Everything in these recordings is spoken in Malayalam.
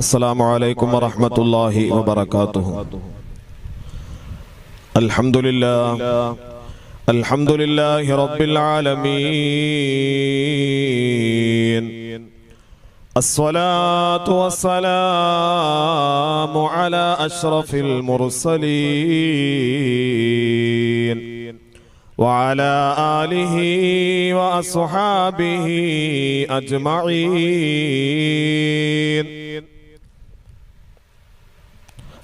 السلام عليكم ورحمة الله وبركاته. الحمد لله. الحمد لله رب العالمين. الصلاة والسلام على أشرف المرسلين. وعلى آله وأصحابه أجمعين.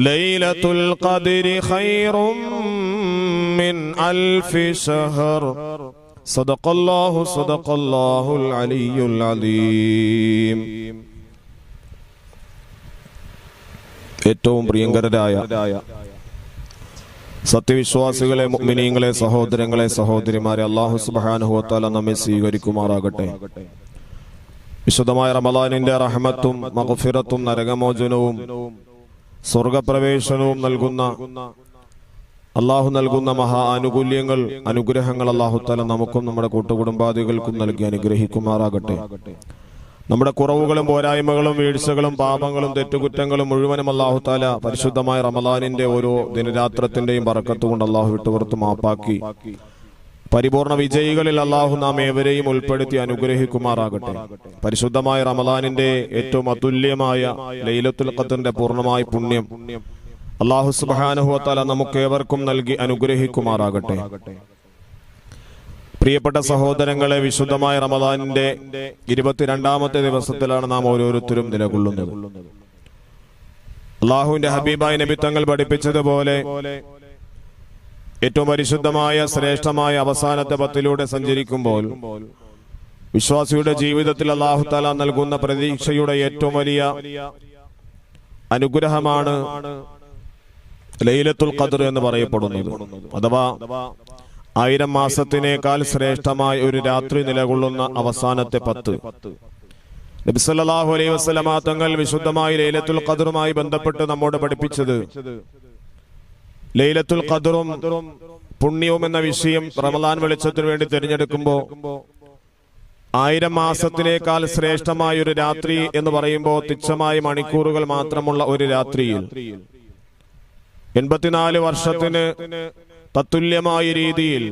ليلة القدر خير من ألف شهر صدق الله صدق الله العلي العظيم ഏറ്റവും പ്രിയങ്കരരായ സത്യവിശ്വാസികളെ മുഅ്മിനീങ്ങളെ സഹോദരങ്ങളെ സഹോദരിമാരെ അള്ളാഹു സുബ്ഹാനഹു നമ്മെ സ്വീകരിക്കുമാറാകട്ടെ വിശുദ്ധമായ റമദാനിന്റെ റഹ്മത്തും മഗ്ഫിറത്തും നരകമോചനവും സ്വർഗപ്രവേശനവും നൽകുന്ന അള്ളാഹു നൽകുന്ന മഹാ ആനുകൂല്യങ്ങൾ അനുഗ്രഹങ്ങൾ അള്ളാഹു തല നമുക്കും നമ്മുടെ കൂട്ടുകുടുംബാദികൾക്കും നൽകി അനുഗ്രഹിക്കുമാറാകട്ടെ. നമ്മുടെ കുറവുകളും പോരായ്മകളും വീഴ്ചകളും പാപങ്ങളും തെറ്റുകുറ്റങ്ങളും മുഴുവനും അള്ളാഹു താല പരിശുദ്ധമായ റമദാനിന്റെ ഓരോ ദിനരാത്രത്തിന്റെയും പറക്കത്തുകൊണ്ട് അള്ളാഹു വിട്ടുപുറത്ത് മാപ്പാക്കി. പരിപൂർണ വിജയികളിൽ അള്ളാഹു നാം ഏവരെയും ഉൾപ്പെടുത്തി അനുഗ്രഹിക്കുമാറാകട്ടെ. പരിശുദ്ധമായ റമദാനിന്റെ ഏറ്റവും അതുല്യമായ ലൈലത്തുൽ ഖദറിന്റെ പൂർണമായ പുണ്യം അള്ളാഹു സുബാനുഹുവത്താല നമുക്ക് ഏവർക്കും നൽകി അനുഗ്രഹിക്കുമാറാകട്ടെ. പ്രിയപ്പെട്ട സഹോദരങ്ങളെ വിശുദ്ധമായ റമദാനിന്റെ ഇരുപത്തിരണ്ടാമത്തെ ദിവസത്തിലാണ് നാം ഓരോരുത്തരും നിലകൊള്ളുന്നത്. അള്ളാഹുവിന്റെ ഹബീബായ നബി തങ്ങൾ പഠിപ്പിച്ചതുപോലെ ഏറ്റവും പരിശുദ്ധമായ ശ്രേഷ്ഠമായ അവസാനത്തെ പത്തിലൂടെ സഞ്ചരിക്കുമ്പോൾ വിശ്വാസിയുടെ ജീവിതത്തിൽ അള്ളാഹു താല നൽകുന്ന പ്രതീക്ഷയുടെ ഏറ്റവും വലിയ അനുഗ്രഹമാണ് ലൈലത്തുൽ ഖദർ എന്ന് പറയപ്പെടുന്നത്. അഥവാ ആയിരം മാസത്തിനേക്കാൾ ശ്രേഷ്ഠമായ ഒരു രാത്രി നിലകൊള്ളുന്ന അവസാനത്തെ പത്ത്. നബിസല്ലാഹു അലൈഹി വസ്ലമാ തങ്ങൾ വിശുദ്ധമായ ലൈലത്തുൽ ഖദറുമായി ബന്ധപ്പെട്ട് നമ്മോട് പഠിപ്പിച്ചത് ലൈലത്തുൽ ഖദറും പുണ്യവും എന്ന വിഷയം റമദാൻ വെളിച്ചത്തിനു വേണ്ടി തിരഞ്ഞെടുക്കുമ്പോൾ ആയിരം മാസത്തിനേക്കാൾ ശ്രേഷ്ഠമായ ഒരു രാത്രി എന്ന് പറയുമ്പോൾ തുച്ഛമായ മണിക്കൂറുകൾ മാത്രമുള്ള ഒരു രാത്രിയിൽ എൺപത്തിനാല് വർഷത്തിന് തത്തുല്യമായ രീതിയിൽ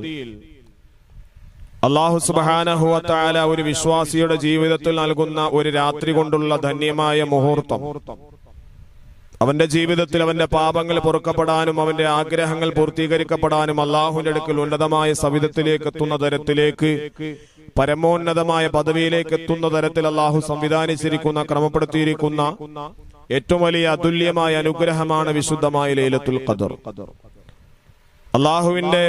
അള്ളാഹു സുബാനഹുവത്താല ഒരു വിശ്വാസിയുടെ ജീവിതത്തിൽ നൽകുന്ന ഒരു രാത്രി കൊണ്ടുള്ള ധന്യമായ മുഹൂർത്തം. അവന്റെ ജീവിതത്തിൽ അവന്റെ പാപങ്ങൾ പൊറുക്കപ്പെടാനും അവന്റെ ആഗ്രഹങ്ങൾ പൂർത്തീകരിക്കപ്പെടാനും അള്ളാഹുവിന്റെ അടുക്കൽ ഉന്നതമായ സവിധത്തിലേക്ക് എത്തുന്ന തരത്തിലേക്ക് പരമോന്നതമായ പദവിയിലേക്ക് എത്തുന്ന തരത്തിൽ അള്ളാഹു സംവിധാനിച്ചിരിക്കുന്ന ക്രമപ്പെടുത്തിയിരിക്കുന്ന ഏറ്റവും വലിയ അതുല്യമായ അനുഗ്രഹമാണ് വിശുദ്ധമായ ലൈലത്തുൽ ഖദർ. അള്ളാഹുവിന്റെ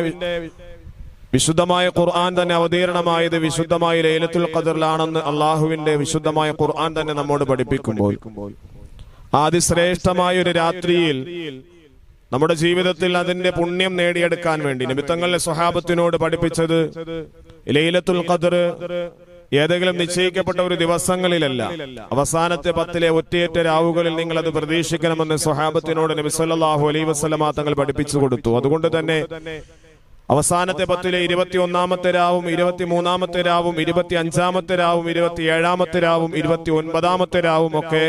വിശുദ്ധമായ ഖുർആൻ തന്നെ അവതീർണമായത് വിശുദ്ധമായ ലൈലത്തുൽ ഖദറിലാണെന്ന് അള്ളാഹുവിന്റെ വിശുദ്ധമായ ഖുർആൻ തന്നെ നമ്മോട് പഠിപ്പിക്കുമ്പോൾ അതിശ്രേഷ്ഠമായ ഒരു രാത്രിയിൽ നമ്മുടെ ജീവിതത്തിൽ അതിന്റെ പുണ്യം നേടിയെടുക്കാൻ വേണ്ടി നിമിത്തങ്ങളിലെ സ്വഹാബത്തിനോട് പഠിപ്പിച്ചത് ലൈലത്തുൽ ഖദർ ഏതെങ്കിലും നിശ്ചയിക്കപ്പെട്ട ഒരു ദിവസങ്ങളിലല്ല. അവസാനത്തെ പത്തിലെ ഒറ്റയേറ്റ രാവുകളിൽ നിങ്ങൾ അത് പ്രതീക്ഷിക്കണമെന്ന് സ്വഹാബത്തിനോട് നബിസ്വല്ലാഹു അലൈ വസ്ലമാ തങ്ങൾ പഠിപ്പിച്ചു കൊടുത്തു. അതുകൊണ്ട് തന്നെ അവസാനത്തെ പത്തിലെ ഇരുപത്തി ഒന്നാമത്തെ രാവും ഇരുപത്തി മൂന്നാമത്തെ രാവും ഇരുപത്തി അഞ്ചാമത്തെ രാവും ഇരുപത്തി ഏഴാമത്തെ രാവും ഇരുപത്തി ഒൻപതാമത്തെ രാവും ഒക്കെ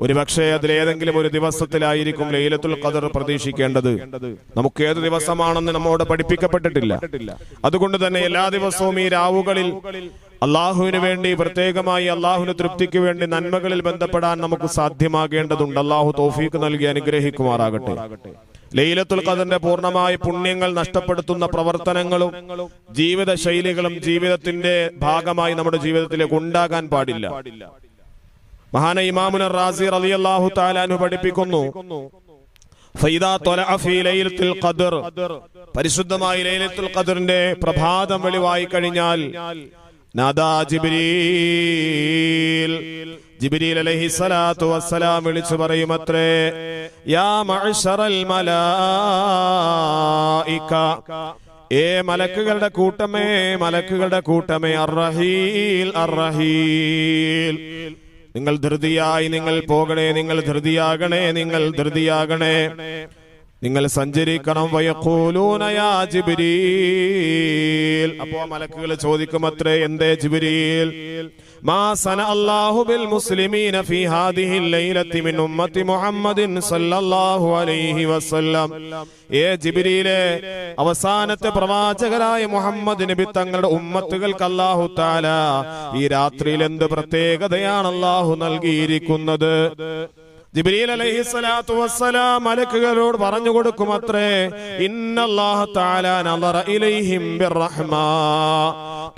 ഒരുപക്ഷെ അതിലേതെങ്കിലും ഒരു ദിവസത്തിലായിരിക്കും ലൈലത്തുൽ ഖദർ പ്രതീക്ഷിക്കേണ്ടത്. നമുക്ക് ഏത് ദിവസമാണെന്ന് നമ്മോട് പഠിപ്പിക്കപ്പെട്ടിട്ടില്ല. അതുകൊണ്ട് തന്നെ എല്ലാ ദിവസവും ഈ രാവുകളിൽ അള്ളാഹുവിന് വേണ്ടി പ്രത്യേകമായി അള്ളാഹുവിന് തൃപ്തിക്ക് വേണ്ടി നന്മകളിൽ ബന്ധപ്പെടാൻ നമുക്ക് സാധ്യമാകേണ്ടതുണ്ട്. അള്ളാഹു തോഫീക്ക് നൽകി അനുഗ്രഹിക്കുമാറാകട്ടെ. ലൈലത്തുൽ ഖദറിന്റെ പൂർണമായ പുണ്യങ്ങൾ നഷ്ടപ്പെടുത്തുന്ന പ്രവർത്തനങ്ങളും ജീവിത ശൈലികളും ജീവിതത്തിന്റെ ഭാഗമായി നമ്മുടെ ജീവിതത്തിലേക്ക് ഉണ്ടാകാൻ പാടില്ല. മഹാന ഇമാമുന റാസി റളിയല്ലാഹു തആല പഠിപ്പിക്കുന്നു. പരിശുദ്ധമായ ലൈലത്തുൽ ഖദറിന്റെ പ്രഭാതം വെളിവായി കഴിഞ്ഞാൽ ജിബ്രീൽ. ജിബ്രീൽ അലൈഹി സ്വലാത്തു വസ്സലാം വിളിച്ചു പറയുമത്രേ യാ മഅ്ശറൽ മലായിക ഏ മലക്കുകളുടെ കൂട്ടമേ മലക്കുകളുടെ കൂട്ടമേ അർറഹീൽ അർറഹീൽ നിങ്ങൾ ധൃതിയായി നിങ്ങൾ പോകണേ നിങ്ങൾ ധൃതിയാകണേ നിങ്ങൾ ധൃതിയാകണേ. നിങ്ങൾ സഞ്ചരിക്കണം വയക്കൂലൂനയാ ജിബിരിൽ. അപ്പോ മലക്കുകൾ ചോദിക്കും അത്രേ എന്തേ ജിബ്രീൽ? മാ സന അല്ലാഹു അവസാനത്തെ പ്രവാചകരായ മുഹമ്മദ് നബി തങ്ങളുടെ ഉമ്മത്തുകൾക്ക് അല്ലാഹു തആല ഈ രാത്രിയിൽ എന്ത് പ്രത്യേകതയാണ് അല്ലാഹു നൽകിയിരിക്കുന്നത്? ജിബ്രീൽ അലൈഹി സ്വലാത്തു വസ്സലാം മലക്കുകളോട് പറഞ്ഞു കൊടുക്കും അത്രേ ഇന്നല്ലാഹു തആല നളറ ഇലൈഹിം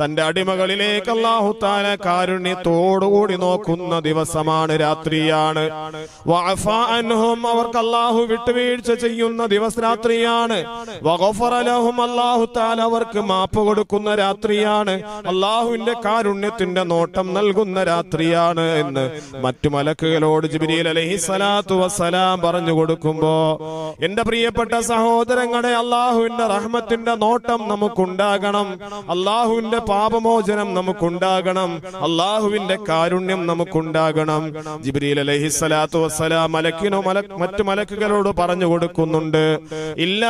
തന്റെ അടിമകളിലേക്ക് അല്ലാഹു തആല കാരുണ്യത്തോടുകൂടി നോക്കുന്ന ദിവസമാണ് രാത്രിയാണ്. വഅഫാ അൻഹും അവർക്ക് അല്ലാഹു വിട്ടുവീഴ്ച ചെയ്യുന്ന ദിവസ രാത്രിയാണ്. വഗഫറ ലഹും അല്ലാഹു തആല അവർക്ക് മാപ്പ് കൊടുക്കുന്ന രാത്രിയാണ്. അല്ലാഹുവിന്റെ കാരുണ്യത്തിന്റെ നോട്ടം നൽകുന്ന രാത്രിയാണ് എന്ന് മറ്റു മലക്കുകളോട് ജിബ്രീൽ അലൈഹി സ്വലാത്തു വസ്സലാം പറഞ്ഞു കൊടുക്കുമ്പോ എന്റെ പ്രിയപ്പെട്ട സഹോദരങ്ങളെ അള്ളാഹുവിന്റെ റഹ്മത്തിന്റെ നോട്ടം നമുക്കുണ്ടാകണം. അള്ളാഹുവിന്റെ പാപമോചനം നമുക്കുണ്ടാകണം. അള്ളാഹുവിന്റെ കാരുണ്യം നമുക്കുണ്ടാകണം. ജിബ്രീൽ അലഹി സ്വലാത്തു വസ്സലാം മലക്കിനോ മല മറ്റു മലക്കുകളോട് പറഞ്ഞു കൊടുക്കുന്നുണ്ട് ഇല്ല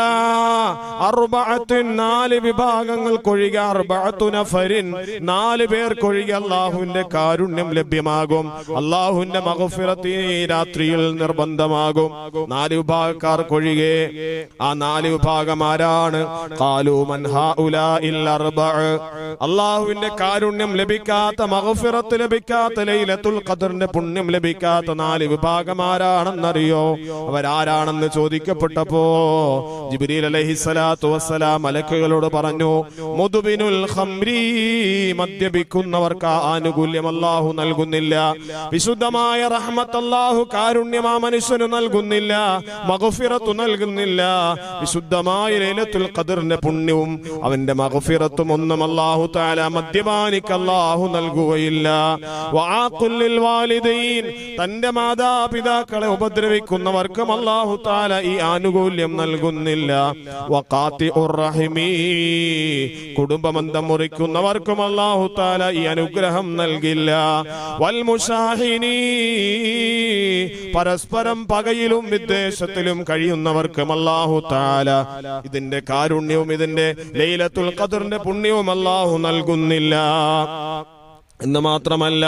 നാല് വിഭാഗങ്ങൾക്കൊഴികെ അറുബഅത്തു നഫരിൻ നാല് പേർക്കൊഴികെ അള്ളാഹുവിന്റെ കാരുണ്യം ലഭ്യമാകും. അള്ളാഹുവിന്റെ മഹഫിറത്ത് ഈ രാത്രിയിൽ നിർബന്ധമാകും. നാല് വിഭാഗക്കാർക്കൊഴികെ ആ നാല് വിഭാഗം ആരാണ്? ഖാലൂ മൻ ഹാഉലാഇൽ അർബഅ. അള്ളാഹുവിന്റെ കാരുണ്യം ലഭിക്കാത്ത മഹഫിറത്ത് ലഭിക്കാത്ത ലൈലത്തുൽ ഖദറിന്റെ പുണ്യം ലഭിക്കാത്ത നാല് വിഭാഗം ആരാണെന്നറിയോ അവരാരാണെന്ന് ചോദിക്കപ്പെട്ടപ്പോ ജിബ്രീൽ അലഹി സ്വലാത്തു വസ്സലാം മലക്കുകളോട് പറഞ്ഞു മുതുബിനുൽ ഖംരി മദ്യപിക്കുന്നവർക്ക് ആനുകൂല്യം അള്ളാഹു നൽകുന്നില്ല. വിശുദ്ധമായ റഹ്മത്ത് അള്ളാഹു കാരുണ്യം ആ മനുഷ്യന് നൽകുന്നില്ല. മഗഫിറത്തു നൽകുന്നില്ല. വിശുദ്ധമായ ലൈലത്തുൽ ഖദറിന്റെ പുണ്യവും അവന്റെ മഗഫിറത്തും ഒന്നും അല്ലാഹു താല മദ്യപാനിക്ക് അല്ലാഹു നൽകുകയില്ല. വആഖുല്ലിൽ വാലിദൈൻ തന്റെ മാതാപിതാക്കളെ ഉപദ്രവിക്കുന്നവർക്കും അള്ളാഹു താല ഈ ആനുകൂല്യം നൽകുന്നില്ല. കുടുംബബന്ധം മുറിക്കുന്നവർക്കും അള്ളാഹു താല ഈ അനുഗ്രഹം നൽകില്ല. വൽ മുഷാഹിനീ പരസ്പരം പകയിലും വിദ്വേഷത്തിലും കഴിയുന്നവർക്കും അള്ളാഹു താല ഇതിന്റെ കാരുണ്യവും ഇതിന്റെ ലൈലത്തുൽ ഖദറിന്റെ പുണ്യവും അല്ലാഹു നൽകുന്നില്ല. എന്ന് മാത്രമല്ല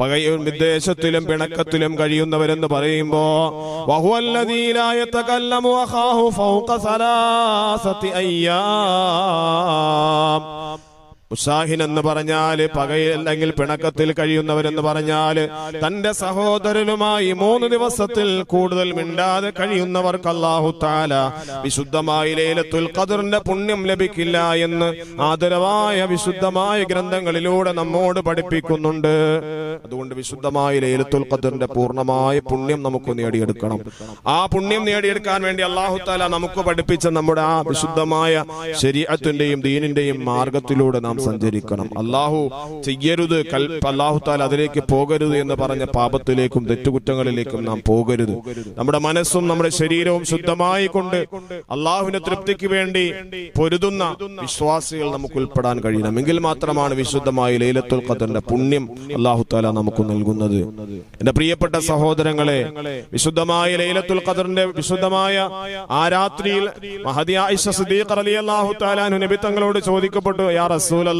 പകയും വിദ്വേഷത്തിലും പിണക്കത്തിലും കഴിയുന്നവരെന്ന് പറയുമ്പോ വഹുവല്ലദീലായത്തകല്ലമു മുസാഹിൻ എന്ന് പറഞ്ഞാൽ പകയിൽ അല്ലെങ്കിൽ പിണക്കത്തിൽ കഴിയുന്നവരെന്ന് പറഞ്ഞാൽ തന്റെ സഹോദരനുമായി മൂന്ന് ദിവസത്തിൽ കൂടുതൽ മിണ്ടാതെ കഴിയുന്നവർക്ക് അള്ളാഹു താല വിശുദ്ധമായ ലൈലത്തുൽ ഖദറിന്റെ പുണ്യം ലഭിക്കില്ല എന്ന് ആദരവായ വിശുദ്ധമായ ഗ്രന്ഥങ്ങളിലൂടെ നമ്മോട് പഠിപ്പിക്കുന്നുണ്ട്. അതുകൊണ്ട് വിശുദ്ധമായ ലൈലത്തുൽ ഖദറിന്റെ പൂർണമായ പുണ്യം നമുക്ക് നേടിയെടുക്കണം. ആ പുണ്യം നേടിയെടുക്കാൻ വേണ്ടി അള്ളാഹു താല നമുക്ക് പഠിപ്പിച്ച നമ്മുടെ ആ വിശുദ്ധമായ ശരീരത്തിന്റെയും ദീനിന്റെയും മാർഗത്തിലൂടെ നാം സഞ്ചരിക്കണം. അള്ളാഹു ചെയ്യരുത്. അള്ളാഹു താൽ അതിലേക്ക് പോകരുത് എന്ന് പറഞ്ഞ പാപത്തിലേക്കും തെറ്റുകുറ്റങ്ങളിലേക്കും നാം പോകരുത്. നമ്മുടെ മനസ്സും നമ്മുടെ ശരീരവും ശുദ്ധമായി കൊണ്ട് അള്ളാഹുവിന്റെ തൃപ്തിക്ക് വേണ്ടി പൊരുതുന്ന വിശ്വാസികൾ നമുക്ക് ഉൾപ്പെടാൻ കഴിയണം. എങ്കിൽ മാത്രമാണ് വിശുദ്ധമായ ലൈലത്തുൽ ഖദറിന്റെ പുണ്യം അള്ളാഹു താല നമുക്ക് നൽകുന്നത്. എന്റെ പ്രിയപ്പെട്ട സഹോദരങ്ങളെ വിശുദ്ധമായ ലൈലത്തുൽ ഖദറിന്റെ വിശുദ്ധമായ ആ രാത്രിയിൽ മഹദി ആയിഷ സിദ്ദീഖ റളിയല്ലാഹു തആല നബി തങ്ങളോട് ചോദിക്കപ്പെട്ടു യാ റസൂലല്ലാ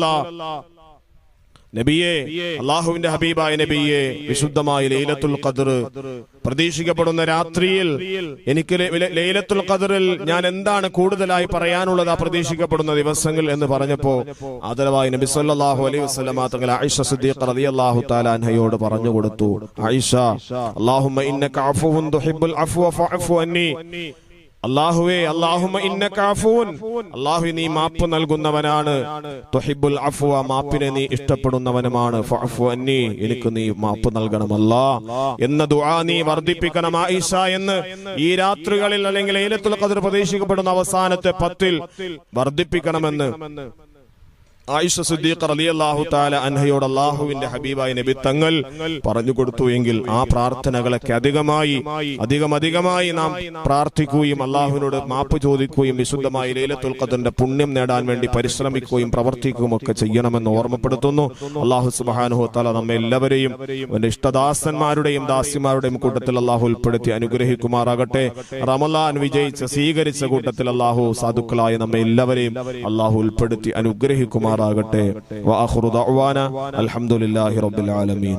നബിയെ അള്ളാഹുവിന്റെ ഹബീബായ നബിയെ വിശുദ്ധമായ ലൈലത്തുൽ ഖദർ പ്രതീക്ഷിക്കപ്പെടുന്ന രാത്രിയിൽ എനിക്ക് ലൈലത്തുൽ ഖദറിൽ ഞാൻ എന്താണ് കൂടുതലായി പറയാനുള്ളത് ആ പ്രതീക്ഷിക്കപ്പെടുന്ന ദിവസങ്ങൾ എന്ന് പറഞ്ഞപ്പോ ആദരവായ നബി സല്ലല്ലാഹു അലൈഹി വസല്ലമ തങ്ങൾ ആയിഷ സിദ്ദീഖ് റളിയല്ലാഹു തആല അൻഹയോട് പറഞ്ഞു കൊടുത്തു. ആയിഷ അല്ലാഹുമ്മ ഇന്നക അഫുവുൻ തുഹിബ്ബുൽ അഫ്വ ഫഅഫു അന്നി. അള്ളാഹുവേ അള്ളാഹുമ ഇന്നക അഫൂൻ. അള്ളാഹു നീ മാപ്പ് നൽകുന്നവനാണ്. തുഹിബ്ബുൽ അഫ്വ മാപ്പിനെ നീ ഇഷ്ടപ്പെടുന്നവനുമാണ്. അന്നി എനിക്ക് നീ മാപ്പ് നൽകണമല്ലാ എന്ന ദുആ നീ വർദ്ധിപ്പിക്കണം ആയിഷ എന്ന് ഈ രാത്രികളിൽ അല്ലെങ്കിൽ ലൈലത്തുൽ ഖദർ പ്രതീക്ഷിക്കപ്പെടുന്ന അവസാനത്തെ പത്തിൽ വർദ്ധിപ്പിക്കണമെന്ന് ആയിഷ സുദ്ദീഖ് റളിയല്ലാഹു താല അൻഹയോട് അള്ളാഹുവിന്റെ ഹബീബായ നബി തങ്ങൾ പറഞ്ഞു കൊടുത്തു എങ്കിൽ ആ പ്രാർത്ഥനകളൊക്കെ അധികമായി അധികം അധികമായി നാം പ്രാർത്ഥിക്കുകയും അള്ളാഹുവിനോട് മാപ്പ് ചോദിക്കുകയും വിശുദ്ധമായ ലൈലത്തുൽ ഖദറിന്റെ പുണ്യം നേടാൻ വേണ്ടി പരിശ്രമിക്കുകയും പ്രവർത്തിക്കുകയും ഒക്കെ ചെയ്യണമെന്ന് ഓർമ്മപ്പെടുത്തുന്നു. അള്ളാഹു സുബ്ഹാനഹു താല നമ്മെ എല്ലാവരെയും അവന്റെ ഇഷ്ടദാസന്മാരുടെയും ദാസിമാരുടെയും കൂട്ടത്തിൽ അള്ളാഹു ഉൾപ്പെടുത്തി അനുഗ്രഹിക്കുമാറാകട്ടെ. റമലാൻ വിജയിച്ച സ്വീകരിച്ച കൂട്ടത്തിൽ അള്ളാഹു സാധുക്കളായ നമ്മെ എല്ലാവരെയും അള്ളാഹു ഉൾപ്പെടുത്തി അനുഗ്രഹിക്കുമാറാകട്ടെ. വആഖിറു അലഹമുല്ലാഹി റബ്ബിൽ ആലമീൻ.